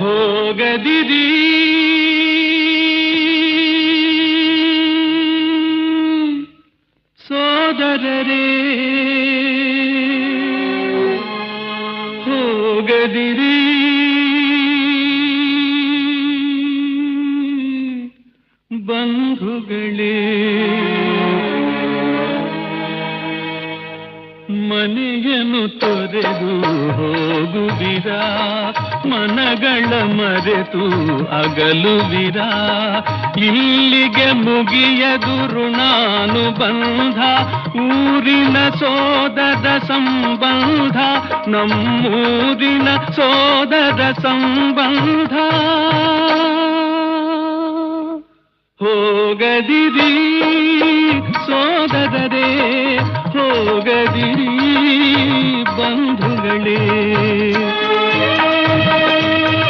ಹೋಗದಿರಿ ಸೋದರರೇ ಹೋಗದಿರಿ ಬಂಧುಗಳೇ ಮನೆಯನ್ನು ತೊರೆದು ಹೋಗುವಿರಾ? ಮನಗಳ ಮರೆತು ಅಗಲುವಿರಾ? ಇಲ್ಲಿಗೆ ಮುಗಿಯದು ಋಣಾನುಬಂಧ ಊರಿನ ಸೋದರ ಸಂಬಂಧ, ನಮ್ಮೂರಿನ ಸೋದರ ಸಂಬಂಧ. ಹೋಗದಿರಿ ಸೋದರರೇ, ಹೋಗದಿರಿ. ಕೇಳಿ